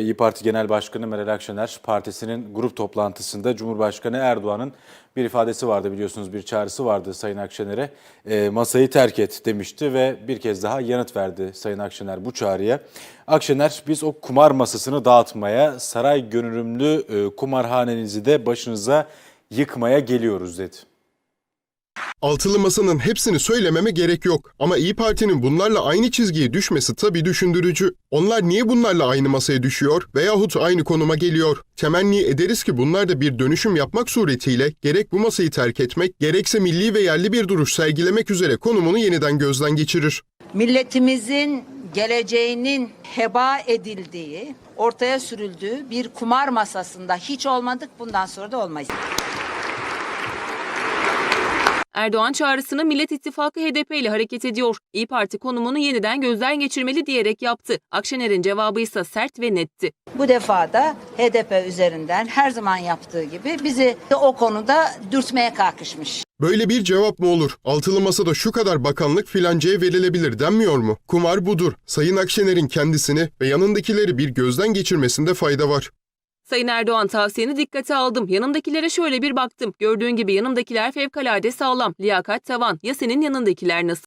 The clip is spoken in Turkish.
İyi Parti Genel Başkanı Meral Akşener partisinin grup toplantısında Cumhurbaşkanı Erdoğan'ın bir ifadesi vardı biliyorsunuz bir çağrısı vardı Sayın Akşener'e. E, masayı terk et demişti ve bir kez daha yanıt verdi Sayın Akşener bu çağrıya. Akşener biz o kumar masasını dağıtmaya, saray gönüllü e, kumarhanenizi de başınıza yıkmaya geliyoruz dedi. Altılı masanın hepsini söylememe gerek yok. Ama İyi Parti'nin bunlarla aynı çizgiye düşmesi tabii düşündürücü. Onlar niye bunlarla aynı masaya düşüyor veyahut aynı konuma geliyor? Temenni ederiz ki bunlar da bir dönüşüm yapmak suretiyle gerek bu masayı terk etmek, gerekse milli ve yerli bir duruş sergilemek üzere konumunu yeniden gözden geçirir. milletimizin geleceğinin heba edildiği, ortaya sürüldüğü bir kumar masasında hiç olmadık bundan sonra da olmayız. Erdoğan çağrısını Millet İttifakı HDP ile hareket ediyor. İyi Parti konumunu yeniden gözden geçirmeli diyerek yaptı. Akşener'in cevabı ise sert ve netti. Bu defa da HDP üzerinden her zaman yaptığı gibi bizi de o konuda dürtmeye kalkışmış. Böyle bir cevap mı olur? Altılı masada şu kadar bakanlık filancaya verilebilir denmiyor mu? Kumar budur. Sayın Akşener'in kendisini ve yanındakileri bir gözden geçirmesinde fayda var. Sayın Erdoğan tavsiyeni dikkate aldım. Yanımdakilere şöyle bir baktım. Gördüğün gibi yanımdakiler fevkalade sağlam. Liyakat tavan. Ya senin yanındakiler nasıl?